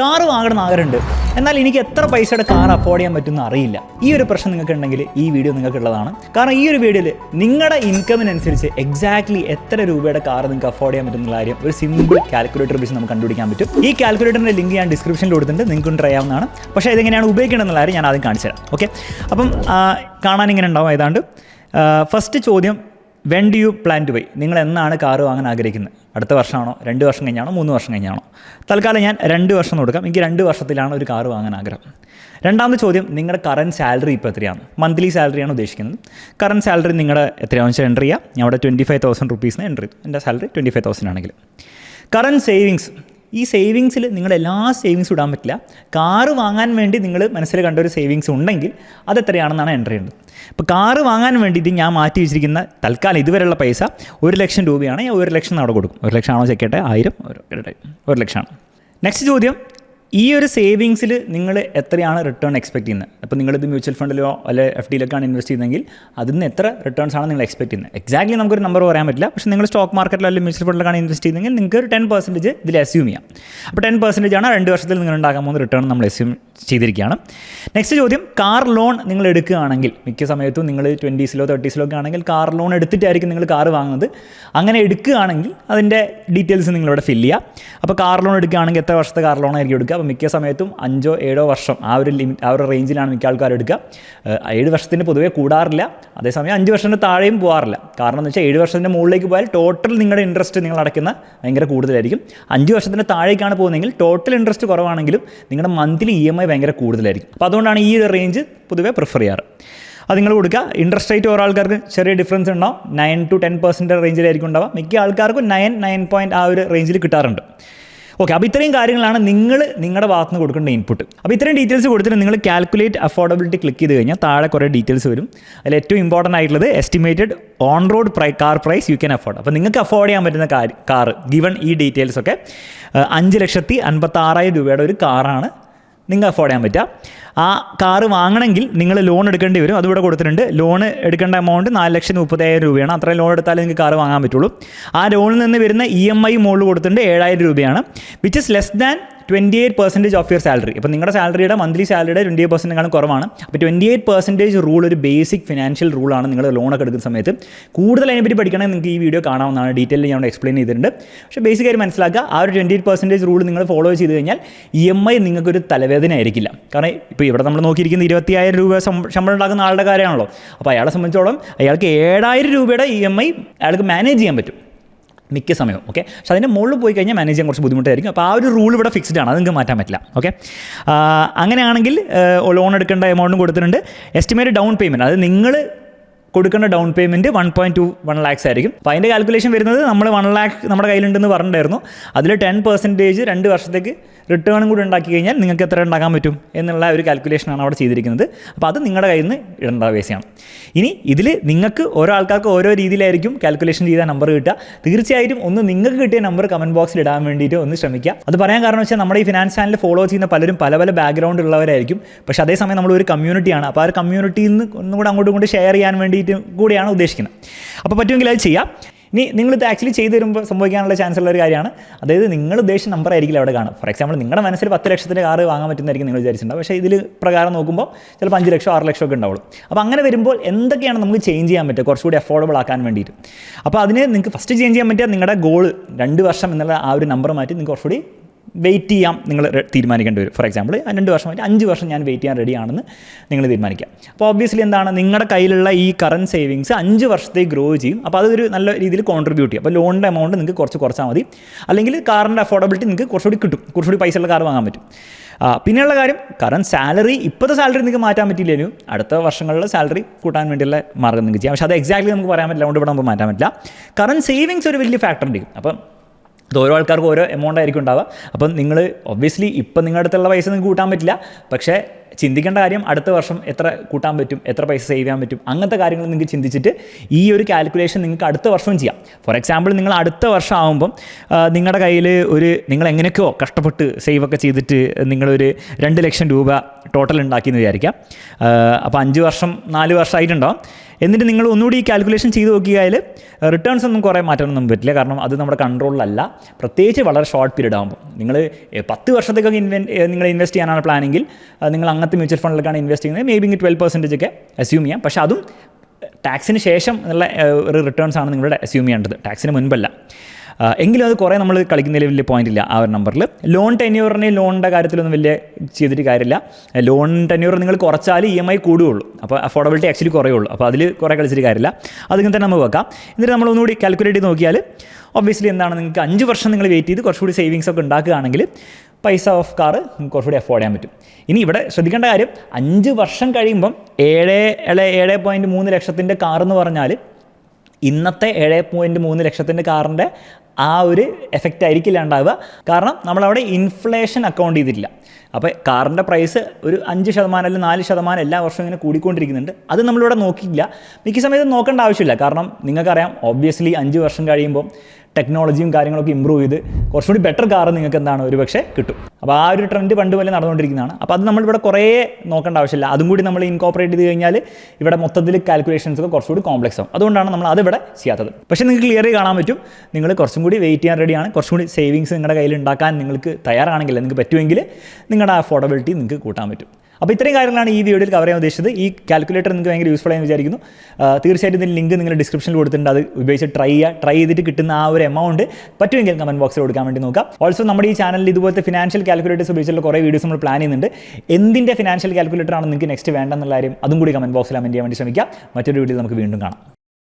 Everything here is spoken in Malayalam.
കാറ് വാങ്ങണം ആഗ്രഹമുണ്ട്. എന്നാൽ എനിക്ക് എത്ര പൈസയുടെ കാർ അഫോർഡ് ചെയ്യാൻ പറ്റുമെന്ന് അറിയില്ല. ഈ ഒരു പ്രശ്നം നിങ്ങൾക്ക് ഉണ്ടെങ്കിൽ ഈ വീഡിയോ നിങ്ങൾക്കുള്ളതാണ്. കാരണം ഈ ഒരു വീഡിയോയിൽ നിങ്ങളുടെ ഇൻകമിനനുസരിച്ച് എക്സാക്ട്ലി എത്ര രൂപയുടെ കാർ നിങ്ങൾക്ക് അഫോർഡ് ചെയ്യാൻ പറ്റുന്ന കാര്യം ഒരു സിമ്പിൾ കാൽക്കുലേറ്റർ വെച്ച് നമുക്ക് കണ്ടുപിടിക്കാൻ പറ്റും. ഈ കാൽക്കുലേറ്ററിന്റെ ലിങ്ക് ഞാൻ ഡിസ്ക്രിപ്ഷനിൽ കൊടുത്തിട്ടുണ്ട്. നിങ്ങൾക്ക് ട്രൈ ആവുന്നതാണ് പക്ഷേ ഇതെങ്ങനെയാണ് ഉപയോഗിക്കേണ്ടതെന്നുള്ള കാര്യം ഞാൻ ആദ്യം കാണിച്ചു തരാം ഓക്കെ അപ്പം കാണാൻ ഇങ്ങനെ ഉണ്ടാവും. ഏതാണ്ട് ഫസ്റ്റ് ചോദ്യം when do you plan to buy നിങ്ങൾ എന്നാണ് കാർ വാങ്ങാൻ ആഗ്രഹിക്കുന്നത്. അടുത്ത വർഷമാണോ? രണ്ട് വർഷം കഴിഞ്ഞാണോ? മൂന്ന് വർഷം കഴിഞ്ഞാണോ? തൽക്കാലം ഞാൻ രണ്ട് വർഷം കൊടുക്കാം. എനിക്ക് രണ്ട് വർഷത്തിലാണ് ഒരു കാർ വാങ്ങാൻ ആഗ്രഹം. രണ്ടാമത്തെ ചോദ്യം നിങ്ങളുടെ കറന്റ് സാലറി ഇപ്പോൾ എത്രയാണ്? മന്ത്ലി സാലറിയാണ് ഉദ്ദേശിക്കുന്നത്. കറന്റ് സാലറി നിങ്ങളുടെ എത്രയാണെന്ന് വെച്ചാൽ എന്റർ ചെയ്യാം. ഞാൻ അവിടെ ട്വന്റി ഫൈവ് തൗസൻഡ് റുപ്പീസിന് എന്റർ ചെയ്തു. എന്റെ സാലറി ട്വന്റി ഫൈവ് തൗസൻഡ് ആണെങ്കിൽ. കറന്റ് സേവിങ്സ് ഈ സേവിങ്സിൽ നിങ്ങൾ എല്ലാ സേവിങ്സും ഇടാൻ പറ്റില്ല. കാറ് വാങ്ങാൻ വേണ്ടി നിങ്ങൾ മനസ്സിൽ കണ്ട ഒരു സേവിങ്സ് ഉണ്ടെങ്കിൽ അത് എത്രയാണെന്നാണ് എന്റർ ചെയ്യേണ്ടത്. ഇപ്പോൾ കാറ് വാങ്ങാൻ വേണ്ടി വേണ്ടിയിട്ട് ഞാൻ മാറ്റി വെച്ചിരിക്കുന്ന തൽക്കാലം ഇതുവരെയുള്ള പൈസ ഒരു ലക്ഷം രൂപയാണ്. ഞാൻ ഒരു ലക്ഷം അവിടെ കൊടുക്കും. ഒരു ലക്ഷമാണോ ചെക്കട്ടെ ആയിരം. ഒരു ഒരു ലക്ഷമാണ്. നെക്സ്റ്റ് ചോദ്യം. ഈ ഒരു സേവിങ്സിൽ നിങ്ങൾ എത്രയാണ് റിട്ടേൺ എക്സ്പെക്ട് ചെയ്യുന്നത്? അപ്പോൾ നിങ്ങളിത് മ്യൂച്വൽ ഫണ്ടിലോ അല്ലെ എഫ് ഡിയിലൊക്കെയാണ് ഇൻവെസ്റ്റ് ചെയ്യുന്നതെങ്കിൽ അതിൽ നിന്ന് എത്ര റിട്ടേൺസ് ആണ് നിങ്ങൾ എക്സ്പെക്ട് ചെയ്യുന്നത്? എക്സാക്ട്ലി നമുക്കൊരു നമ്പർ പറയാൻ പറ്റില്ല. പക്ഷേ നിങ്ങൾ സ്റ്റോക്ക് മാർക്കറ്റിലോ അല്ലെങ്കിൽ മ്യൂച്വൽ ഫണ്ടിലാണ് ഇൻവെസ്റ്റ് ചെയ്യുന്നതെങ്കിൽ നിങ്ങൾക്ക് ഒരു ടെൻ പെർസെന്റേജ് ഇതിൽ അസ്യൂം ചെയ്യാം. അപ്പോൾ ടെൻ പെർസെന്റേജ് ആണ് രണ്ട് വർഷത്തിൽ നിങ്ങൾ ഉണ്ടാക്കാൻ പോകുന്ന റിട്ടേൺ നമ്മൾ അസ്യൂം ചെയ്തിരിക്കുകയാണ്. നെക്സ്റ്റ് ചോദ്യം കാർ ലോൺ നിങ്ങൾ എടുക്കുകയാണെങ്കിൽ മിക്ക സമയത്തും നിങ്ങൾ ട്വന്റീസിലോ തേർട്ടീസിലോ ഒക്കെ ആണെങ്കിൽ കാർ ലോൺ എടുത്തിട്ടായിരിക്കും നിങ്ങൾ കാർ വാങ്ങുന്നത്. അങ്ങനെ എടുക്കുകയാണെങ്കിൽ അതിന്റെ ഡീറ്റെയിൽസ് നിങ്ങളിവിടെ ഫില്ല് ചെയ്യുക. അപ്പോൾ കാർ ലോൺ എടുക്കുകയാണെങ്കിൽ എത്ര വർഷത്തെ കാർ ലോൺ ആയിരിക്കും എടുക്കുക? അപ്പോൾ മിക്ക സമയത്തും അഞ്ചോ ഏഴോ വർഷം ആ ഒരു ലിമിറ്റ് ആ ഒരു റേഞ്ചിലാണ് മിക്ക ആൾക്കാർ എടുക്കുക. ഏഴ് വർഷത്തിന് പൊതുവേ കൂടാറില്ല. അതേസമയം അഞ്ച് വർഷത്തിന് താഴെയും പോകാറില്ല കാരണം എന്ന് വെച്ചാൽ ഏഴ് വർഷത്തിന്റെ മുകളിലേക്ക് പോയാൽ ടോട്ടൽ നിങ്ങളുടെ ഇൻട്രസ്റ്റ് നിങ്ങൾ അടയ്ക്കുന്ന ഭയങ്കര കൂടുതലായിരിക്കും. അഞ്ച് വർഷത്തിന്റെ താഴേക്കാണ് പോകുന്നതെങ്കിൽ ടോട്ടൽ ഇൻട്രസ്റ്റ് കുറവാണെങ്കിലും നിങ്ങളുടെ മന്ത്ലി ഇ എം ഐ ഭയങ്കര കൂടുതലായിരിക്കും. അപ്പോൾ അതുകൊണ്ടാണ് ഈ ഒരു റേഞ്ച് പൊതുവേ പ്രിഫർ ചെയ്യാറ്. അത് നിങ്ങൾ കൊടുക്കുക. ഇൻട്രസ്റ്റ് റേറ്റ് ഓരോ ആൾക്കാർക്ക് ചെറിയ ഡിഫറൻസ് ഉണ്ടാവും. നയൻ ടു ടെൻ പെർസെന്റ് റേഞ്ചിലായിരിക്കും ഉണ്ടാവുക. മിക്ക ആൾക്കാർക്കും നയൻ നയൻ പോയിന്റ് ആ ഒരു റേഞ്ചിൽ കിട്ടാറുണ്ട്. ഓക്കെ അപ്പോൾ ഇത്രയും കാര്യങ്ങളാണ് നിങ്ങൾ നിങ്ങളുടെ ഭാഗത്ത് നിന്ന് കൊടുക്കേണ്ട ഇൻപുട്ട് അപ്പോൾ ഇത്രയും ഡീറ്റെയിൽസ് കൊടുത്തിട്ട് നിങ്ങൾ കാൽക്കുലേറ്റ് അഫോർഡബിലിറ്റി ക്ലിക്ക് ചെയ്ത് കഴിഞ്ഞാൽ താഴെ കുറേ ഡീറ്റെയിൽസ് വരും. അതിൽ ഏറ്റവും ഇമ്പോർട്ടന്റ് ആയിട്ടുള്ളത് estimated on road price car price you can afford അപ്പോൾ നിങ്ങൾക്ക് അഫോർഡ് ചെയ്യാൻ പറ്റുന്ന കാർ ഗിവൺ ഈ ഡീറ്റെയിൽസ് ഒക്കെ അഞ്ച് ലക്ഷത്തി അൻപത്താറായിരം രൂപയുടെ ഒരു കാറാണ് നിങ്ങൾക്ക് അഫോർഡ് ചെയ്യാൻ പറ്റുക. ആ കാറ് വാങ്ങണമെങ്കിൽ നിങ്ങൾ ലോൺ എടുക്കേണ്ടി വരും. അതിവിടെ കൊടുത്തിട്ടുണ്ട്. ലോൺ എടുക്കേണ്ട എമൗണ്ട് നാല് ലക്ഷം മുപ്പത്തയ്യായിരം രൂപയാണ്. അത്രയും ലോൺ എടുത്താലേ നിങ്ങൾക്ക് കാറ് വാങ്ങാൻ പറ്റുള്ളൂ. ആ ലോണിൽ നിന്ന് വരുന്ന ഇ എം ഐ മുകളിൽ കൊടുത്തിട്ടുണ്ട് ഏഴായിരം രൂപയാണ്. Which is less than twenty eight percentage of your salary അപ്പോൾ നിങ്ങളുടെ സാലറിയുടെ മന്ത്ലി സാലറിയുടെ ട്വന്റി എയ്റ്റ് പെർസെന്റേക്കാളും കുറവാണ് അപ്പോൾ ട്വന്റി എയ്റ്റ് പെർസെന്റേജ് റൂൾ ഒരു ബേസിക് ഫിനാൻഷ്യൽ റൂളാണ് നിങ്ങൾ ലോണൊക്കെ എടുക്കുന്ന സമയത്ത്. കൂടുതൽ അതിനെപ്പറ്റി പഠിക്കണമെങ്കിൽ നിങ്ങൾക്ക് ഈ വീഡിയോ കാണാവുന്നതാണ്. ഡീറ്റെയിൽ ഞാൻ എക്സ്പ്ലെയിൻ ചെയ്തിട്ടുണ്ട്. പക്ഷേ ബേസിക് ആയിട്ട് മനസ്സിലാക്കുക ആ ഒരു ട്വന്റി എയ്റ്റ് പെർസെന്റേജ് റൂൾ നിങ്ങൾ ഫോളോ ചെയ്ത് കഴിഞ്ഞാൽ ഇ എം ഐ നിങ്ങൾക്കൊരു തലവേദന ആയിരിക്കില്ല. കാരണം ഇപ്പോൾ ഇവിടെ നമ്മൾ നോക്കിയിരിക്കുന്ന ഇരുപത്തിയായിരം രൂപ ശമ്പളം ഉണ്ടാക്കുന്ന ആളുടെ കാര്യമാണല്ലോ. അപ്പോൾ അയാളെ സംബന്ധിച്ചോളം അയാൾക്ക് ഏഴായിരം രൂപയുടെ ഇ എം ഐ അയാൾക്ക് മാനേജ് ചെയ്യാൻ പറ്റും. മിക്ക സമയവും ഓക്കെ പക്ഷെ അതിന്റെ മുകളിൽ പോയി കഴിഞ്ഞാൽ മാനേജ് ചെയ്യാൻ കുറച്ച് ബുദ്ധിമുട്ടായിരിക്കും. അപ്പോൾ ആ ഒരു റൂൾ ഇവിടെ ഫിക്സ്ഡ് ആണ്. അത് നിങ്ങൾക്ക് മാറ്റാൻ പറ്റില്ല ഓക്കെ അങ്ങനെയാണെങ്കിൽ ലോൺ എടുക്കേണ്ട എമൗണ്ടും കൊടുത്തിട്ടുണ്ട്. എസ്റ്റിമേറ്റ് ഡൗൺ പേയ്മെന്റ് അത് നിങ്ങൾ കൊടുക്കേണ്ട down payment one point two one lakhs ആയിരിക്കും. അപ്പോൾ അതിന്റെ കാൽക്കുലേഷൻ വരുന്നത് നമ്മൾ വൺ ലാക്ക് നമ്മുടെ കയ്യിലുണ്ടെന്ന് പറഞ്ഞിട്ടുണ്ടായിരുന്നു. അതിൽ ടെൻ പെർസെന്റേജ് രണ്ട് വർഷത്തേക്ക് റിട്ടേണും കൂടി ഉണ്ടാക്കി കഴിഞ്ഞാൽ നിങ്ങൾക്ക് എത്ര ഉണ്ടാക്കാൻ പറ്റും എന്നുള്ള ഒരു കാൽക്കുലേഷനാണ് അവിടെ ചെയ്തിരിക്കുന്നത്. അപ്പോൾ അത് നിങ്ങളുടെ കയ്യിൽ നിന്ന് ഇടേണ്ട പൈസയാണ് ഇനി ഇതിൽ നിങ്ങൾക്ക് ഓരോ ആൾക്കാർക്ക് ഓരോ രീതിയിലായിരിക്കും കാൽക്കുലേഷൻ ചെയ്ത നമ്പർ കിട്ടുക. തീർച്ചയായിട്ടും ഒന്ന് നിങ്ങൾക്ക് കിട്ടിയ നമ്പർ കമന്റ് ബോക്സിൽ ഇടാൻ വേണ്ടിയിട്ട് ഒന്ന് ശ്രമിക്കുക. അത് പറയാൻ കാരണം വെച്ചാൽ നമ്മുടെ ഈ ഫിനാൻസ് ചാനൽ ഫോളോ ചെയ്യുന്ന പലരും പല പല ബാക്ക്ഗ്രൗണ്ട് ഉള്ളവരായിരിക്കും. പക്ഷേ അതേസമയം നമ്മൾ ഒരു കമ്മ്യൂണിറ്റിയാണ് അപ്പോൾ ആ ഒരു കമ്മ്യൂണിറ്റിയിൽ നിന്ന് ഒന്നും കൂടെ അങ്ങോട്ടും ഇങ്ങോട്ട് ഷെയർ ചെയ്യാൻ വേണ്ടിയിട്ട് കൂടിയാണ് ഉദ്ദേശിക്കുന്നത്. അപ്പോൾ പറ്റുമെങ്കിൽ അത് ചെയ്യാം. ഇനി നിങ്ങളിത് ആക്ച്വലി ചെയ്ത് തരുമ്പോൾ സംഭവിക്കാനുള്ള ചാൻസ് ഉള്ള ഒരു കാര്യമാണ്. അതായത് നിങ്ങൾ ഉദ്ദേശിച്ച നമ്പർ ആയിരിക്കില്ല അവിടെ കാണും ഫോർ എക്സാമ്പിൾ നിങ്ങളുടെ മനസ്സിൽ പത്ത് ലക്ഷത്തിന്റെ കാറ് വാങ്ങാൻ പറ്റുന്നതായിരിക്കും നിങ്ങൾ വിചാരിച്ചിട്ടുണ്ടാവും പക്ഷേ ഇതിൽ പ്രകാരം നോക്കുമ്പോൾ ചിലപ്പോൾ അഞ്ച് ലക്ഷം ആറ് ലക്ഷം ഒക്കെ ഉണ്ടാവുള്ളൂ. അപ്പോൾ അങ്ങനെ വരുമ്പോൾ എന്തൊക്കെയാണ് നമുക്ക് ചേഞ്ച് ചെയ്യാൻ പറ്റുക? കുറച്ചുകൂടി അഫോർഡബിൾ ആക്കാൻ വേണ്ടിയിട്ട്. അപ്പോൾ അതിന് നിങ്ങൾക്ക് ഫസ്റ്റ് ചേഞ്ച് ചെയ്യാൻ പറ്റുക നിങ്ങളുടെ ഗോൾ രണ്ട് വർഷം എന്നുള്ള ആ ഒരു നമ്പർ മാറ്റി നിങ്ങൾക്ക് കുറച്ചുകൂടി വെയിറ്റ് ചെയ്യാം നിങ്ങൾ തീരുമാനിക്കേണ്ടി വരും. ഫോർ എക്സാമ്പിൾ രണ്ട് വർഷം വേണ്ടി അഞ്ച് വർഷം ഞാൻ വെയിറ്റ് ചെയ്യാൻ റെഡിയാണെന്ന് നിങ്ങൾ തീരുമാനിക്കാം. അപ്പോൾ ഒബ്വിയസ്ലി എന്താണ്? നിങ്ങളുടെ കയ്യിലുള്ള ഈ കറണ്ട് സേവിങ്സ് അഞ്ച് വർഷത്തേക്ക് ഗ്രോ ചെയ്യും. അപ്പോൾ അതൊരു നല്ല രീതിയിൽ കോൺട്രിബ്യൂട്ട് ചെയ്യും. അപ്പോൾ ലോണിന്റെ എമൗണ്ട് നിങ്ങൾക്ക് കുറച്ച് കുറച്ചാൽ മതി. അല്ലെങ്കിൽ കാറിന്റെ അഫോർഡബിലിറ്റി നിങ്ങൾക്ക് കുറച്ചുകൂടി കിട്ടും. കുറച്ചുകൂടി പൈസ ഉള്ള കാർ വാങ്ങാൻ പറ്റും. പിന്നെയുള്ള കാര്യം കാരണം സാലറി ഇപ്പോഴത്തെ സാലറി നിങ്ങൾക്ക് മാറ്റാൻ പറ്റില്ലെങ്കിലും അടുത്ത വർഷങ്ങളിലെ സാലറി കൂട്ടാൻ വേണ്ടിയുള്ള മാർഗം നിങ്ങൾക്ക് ചെയ്യാം. പക്ഷേ അത് എക്സാക്ട്ലി നമുക്ക് പറയാൻ പറ്റില്ല. അതുകൊണ്ട് ഇവിടെ നമുക്ക് മാറ്റാൻ പറ്റില്ല. കാരണം സേവിങ്സ് ഒരു വലിയ ഫാക്ടർ ഉണ്ട് അപ്പം ഇത് ഓരോ ആൾക്കാർക്കും ഓരോ എമൗണ്ട് ആയിരിക്കും ഉണ്ടാവുക. അപ്പം നിങ്ങൾ ഒബ്വിയസ്ലി ഇപ്പം നിങ്ങളുടെ അടുത്തുള്ള പൈസ നിങ്ങൾക്ക് കൂട്ടാൻ പറ്റില്ല. പക്ഷേ ചിന്തിക്കേണ്ട കാര്യം അടുത്ത വർഷം എത്ര കൂട്ടാൻ പറ്റും എത്ര പൈസ സേവ് ചെയ്യാൻ പറ്റും അങ്ങനത്തെ കാര്യങ്ങൾ നിങ്ങൾക്ക് ചിന്തിച്ചിട്ട് ഈ ഒരു കാൽക്കുലേഷൻ നിങ്ങൾക്ക് അടുത്ത വർഷവും ചെയ്യാം. ഫോർ എക്സാമ്പിൾ നിങ്ങൾ അടുത്ത വർഷം ആകുമ്പം നിങ്ങളുടെ കയ്യിൽ ഒരു നിങ്ങൾ എങ്ങനെയൊക്കെയോ കഷ്ടപ്പെട്ട് സേവ് ഒക്കെ ചെയ്തിട്ട് നിങ്ങളൊരു രണ്ട് ലക്ഷം രൂപ ടോട്ടൽ ഉണ്ടാക്കി എന്ന് വിചാരിക്കാം അപ്പോൾ അഞ്ച് വർഷം നാല് വർഷമായിട്ടുണ്ടാവും. എന്നിട്ട് നിങ്ങൾ ഒന്നുകൂടി ഈ കാൽക്കുലേഷൻ ചെയ്ത് നോക്കിയാൽ റിട്ടേൺസ് ഒന്നും കുറേ മാറ്റാനൊന്നും പറ്റില്ല. കാരണം അത് നമ്മുടെ കൺട്രോളിലല്ല പ്രത്യേകിച്ച് വളരെ ഷോർട്ട് പീരീഡ് ആകുമ്പോൾ നിങ്ങൾ പത്ത് വർഷത്തേക്കൊക്കെ ഇൻവെ നിങ്ങൾ ഇൻവെസ്റ്റ് ചെയ്യാനാണ് പ്ലാനിങ്ങിൽ നിങ്ങൾ അങ്ങനത്തെ മ്യൂച്വൽ ഫണ്ടിലേക്കാണ് ഇൻവെസ്റ്റ് ചെയ്യുന്നത്. മേ ബി ട്വൽവ് പെർസെന്റേജ് ഒക്കെ അസ്യൂം ചെയ്യാം. പക്ഷേ അതും ടാക്സിന് ശേഷം ഉള്ള ഒരു റിട്ടേൺസ് ആണ് നിങ്ങളുടെ അസ്യൂം ചെയ്യേണ്ടത്. ടാക്സിന് മുൻപല്ല. എങ്കിലും അത് കുറേ നമ്മൾ കളിക്കുന്നതിൽ വലിയ പോയിന്റ് ഇല്ല ആ ഒരു നമ്പറിൽ ലോൺ ടെന്യൂറിന് ലോണിന്റെ കാര്യത്തിലൊന്നും വലിയ ചെയ്തിട്ട് കാര്യമില്ല. ലോൺ ടെന്യൂർ നിങ്ങൾ കുറച്ചാൽ ഇ എം ഐ കൂടുകയുള്ളൂ. അപ്പോൾ അഫോർഡബിലിറ്റി ആക്ച്വലി കുറയുള്ളൂ. അപ്പോൾ അതിൽ കുറേ കളിച്ചിട്ട് കാര്യമില്ല. അതിങ്ങനെ തന്നെ നമുക്ക് വെക്കാം. എന്നിട്ട് നമ്മൾ ഒന്നുകൂടി കാൽക്കുലേറ്റ് ചെയ്ത് നോക്കിയാൽ ഒബ്വിയസ്ലി എന്താണ് നിങ്ങൾക്ക് അഞ്ച് വർഷം നിങ്ങൾ വെയിറ്റ് ചെയ്ത് കുറച്ചുകൂടി സേവിങ്സ് ഒക്കെ ഉണ്ടാക്കുകയാണെങ്കിൽ പൈസ ഓഫ് കാറ് കുറച്ചുകൂടി അഫോർഡ് ചെയ്യാൻ പറ്റും. ഇനി ഇവിടെ ശ്രദ്ധിക്കേണ്ട കാര്യം അഞ്ച് വർഷം കഴിയുമ്പം ഏഴ് അല്ലെ ഏഴ് പോയിന്റ് മൂന്ന് ലക്ഷത്തിന്റെ കാർ എന്ന് പറഞ്ഞാൽ ഇന്നത്തെ ഏഴ് പോയിന്റ് മൂന്ന് ലക്ഷത്തിന്റെ കാറിന്റെ ആ ഒരു എഫക്റ്റ് ആയിരിക്കില്ല ഉണ്ടാവുക. കാരണം നമ്മളവിടെ ഇൻഫ്ലേഷൻ അക്കൗണ്ട് ചെയ്തിട്ടില്ല. അപ്പോൾ കാറിന്റെ പ്രൈസ് ഒരു അഞ്ച് ശതമാനം അല്ലെങ്കിൽ നാല് ശതമാനം എല്ലാ വർഷവും ഇങ്ങനെ കൂടിക്കൊണ്ടിരിക്കുന്നുണ്ട്. അത് നമ്മളിവിടെ നോക്കിയില്ല മിക്ക സമയത്ത് നോക്കേണ്ട ആവശ്യമില്ല. കാരണം നിങ്ങൾക്കറിയാം ഒബ്വിയസ്ലി അഞ്ച് വർഷം കഴിയുമ്പോൾ ടെക്നോളജിയും കാര്യങ്ങളൊക്കെ ഇമ്പ്രൂവ് ചെയ്ത് കുറച്ചുകൂടി ബെറ്റർ കാർ നിങ്ങൾക്ക് എന്താണ് ഒരു പക്ഷേ കിട്ടും. അപ്പോൾ ആ ഒരു ട്രെൻഡ് പണ്ട് പോലെ നടന്നുകൊണ്ടിരിക്കുന്നതാണ്. അപ്പോൾ അത് നമ്മളിവിടെ കുറേ നോക്കേണ്ട ആവശ്യമില്ല. അതും കൂടി നമ്മൾ ഇൻകോപ്പറേറ്റ് ചെയ്ത് കഴിഞ്ഞാൽ ഇവിടെ മൊത്തത്തിൽ കാൽക്കുലേഷൻസ് ഒക്കെ കുറച്ചുകൂടി കോംപ്ലക്സ് ആവും. അതുകൊണ്ടാണ് നമ്മൾ അതിവിടെ ചെയ്യാത്തത്. പക്ഷേ നിങ്ങൾക്ക് ക്ലിയർ കാണാൻ പറ്റും. നിങ്ങൾ കുറച്ചും കൂടി വെയിറ്റ് ചെയ്യാൻ റെഡിയാണ് കുറച്ചും കൂടി സേവിങ്സ് നിങ്ങളുടെ കയ്യിൽ ഉണ്ടാക്കാൻ നിങ്ങൾക്ക് തയ്യാറാണെങ്കിൽ നിങ്ങൾക്ക് പറ്റുമെങ്കിൽ നിങ്ങളുടെ അഫോർഡബിലിറ്റി നിങ്ങൾക്ക് കൂട്ടാൻ പറ്റും. അപ്പോൾ ഇത്രയും കാര്യങ്ങളാണ് ഈ വീഡിയോയിൽ കവർ ചെയ്യാൻ ഉദ്ദേശിച്ചത്. ഈ കാൽക്കുലേറ്റർ നിങ്ങൾക്ക് ഭയങ്കര യൂസ്ഫുൾ ആയി വിചാരിക്കുന്നു. തീർച്ചയായിട്ടും ഇതിന്റെ ലിങ്ക് നിങ്ങൾ ഡിസ്ക്രിപ്ഷനിൽ കൊടുത്തിട്ടുണ്ട്. അത് ഉപയോഗിച്ച് ട്രൈ ചെയ്യുക ട്രൈ ചെയ്തിട്ട് കിട്ടുന്ന ആ ഒരു എമൗണ്ട് പറ്റുമെങ്കിൽ കമന്റ് ബോക്സിൽ കൊടുക്കാൻ വേണ്ടി നോക്കാം. ഓൾസോ നമ്മുടെ ഈ ചാനലിൽ ഇതുപോലത്തെ ഫിനാൻഷ്യൽ കാൽക്കുലേറ്റേഴ്സ് ഉപയോഗിച്ചുള്ള കുറേ വീഡിയോസ് നമ്മൾ പ്ലാൻ ചെയ്യുന്നുണ്ട്. എന്തിന്റെ ഫിനാൻഷ്യൽ കാൽക്കുലേറ്റർ ആണ് നിങ്ങൾക്ക് നെക്സ്റ്റ് വേണ്ടെന്നുള്ള കാര്യം അതും കൂടി കമന്റ് ബോക്സിൽ കമന്റ് ചെയ്യാൻ വേണ്ടി ശ്രമിക്കാം. മറ്റൊരു വീഡിയോയിൽ നമുക്ക് വീണ്ടും കാണാം.